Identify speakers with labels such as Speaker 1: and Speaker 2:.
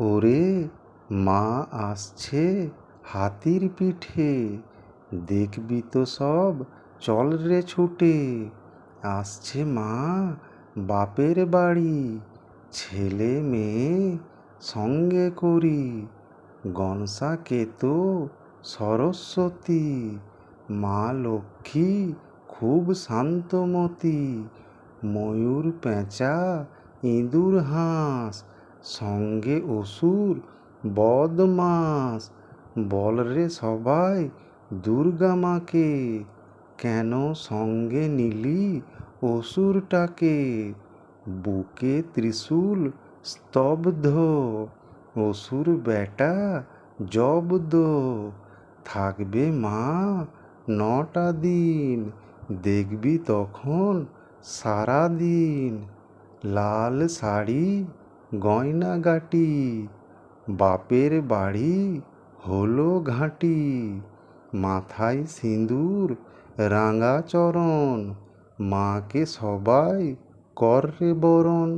Speaker 1: ওরে মা আসছে হাতির পিঠে, দেখবি তো সব, চল রে ছুটে। আসছে মা বাপের বাড়ি, ছেলে মেয়ে সঙ্গে করি। গনসা কেতো সরস্বতী, মা লক্ষ্মী খুব শান্তমতী, ময়ূর পেঁচা ইঁদুর হাঁস সঙ্গে অসুর বদমাস বল রে সবাই, দুর্গা মাকে, কেন সঙ্গে নিলি অসুরটাকে? বুকে ত্রিশূল স্তব্ধ, অসুর বেটা জব্দ, থাকবে মা নটা দিন, দেখবি তখন সারাদিন, লাল শাড়ি গয়নাগাটি বাপের বাড়ি হলো ঘাঁটি মাথায় সিঁদুর রাঙা চরণ মাকে সবাই কর বরণ।